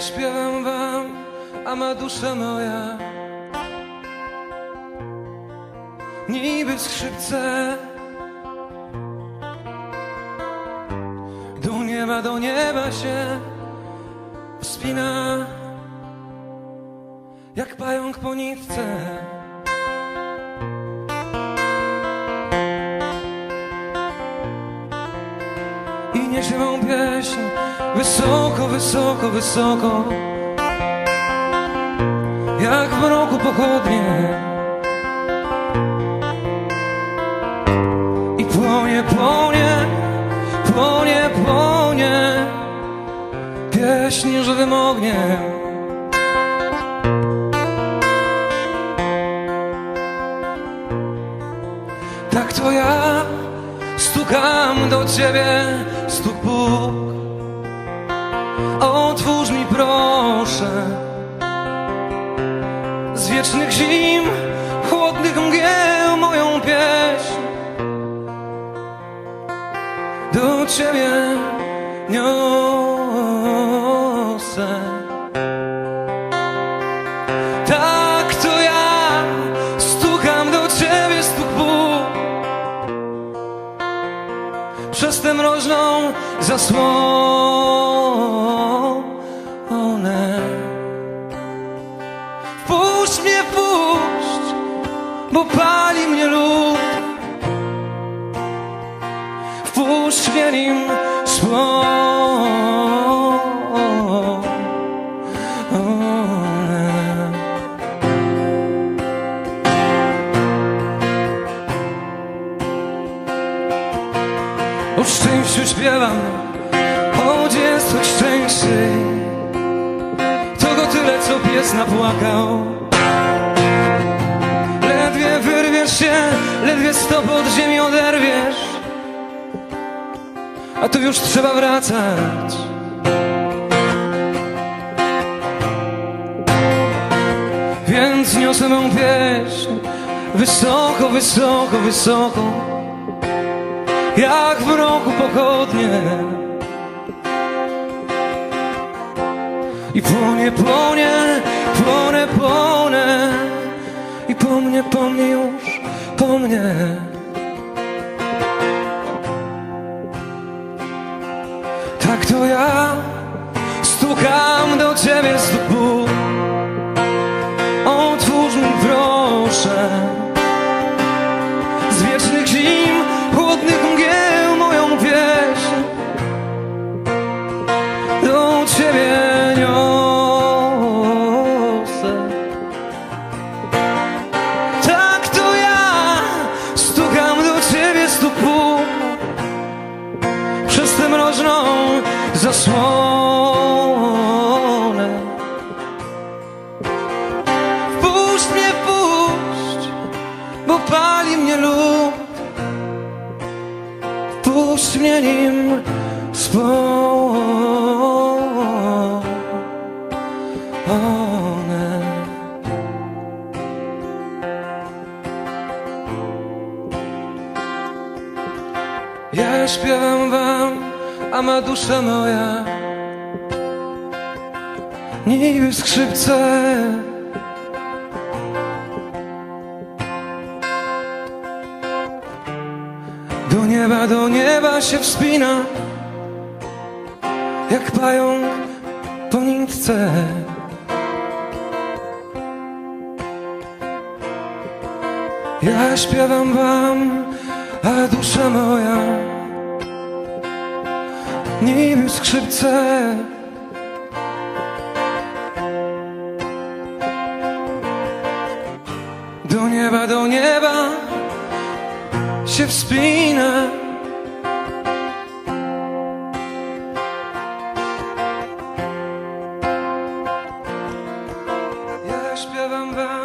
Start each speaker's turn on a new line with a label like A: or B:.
A: Śpiewam wam, a ma dusza moja. Niby skrzypce. Do nieba, do nieba się wspina Jak pająk po nitce. I niesie mą pieśń Wysoko, wysoko, wysoko. Jak w mroku pochodnie. I płonie, płonie, płonie, płonie. Pieśń żywym ogniem. Tak to ja stukam do ciebie, stuk Bóg. Proszę z wiecznych zim, chłodnych mgieł moją pieśń. Do ciebie niosę. Tak to ja stukam do ciebie, stuk przez tę mroźną zasłonę. Bo pali mnie lód. Wpuść mnie nim. O szczęściu śpiewam, choć jest choć szczęściej To go tyle, co pies napłakał się, ledwie stopę od ziemi oderwiesz. A tu już trzeba wracać. Więc niosę mą pieśń. Wysoko, wysoko, wysoko. Jak w mroku pochodnie. I płonie, płonie, płonie, płonie. I po mnie, po mnie po mnie. Tak to ja stukam do ciebie z dubu Otwórz mi proszę. Z wiecznych zim, chłodnych mgieł moją pieśń. Do ciebie mroźną zasłonę. Wpuść mnie, wpuść, bo pali mnie lód. Puść mnie nim spłonę. Ja śpiewam wam, a ma dusza moja. Niby skrzypce. Do nieba, do nieba się wspina Jak pająk po nitce. Ja śpiewam wam, a dusza moja nim skrzypce. Do nieba, do nieba się wspina. Ja śpiewam wam.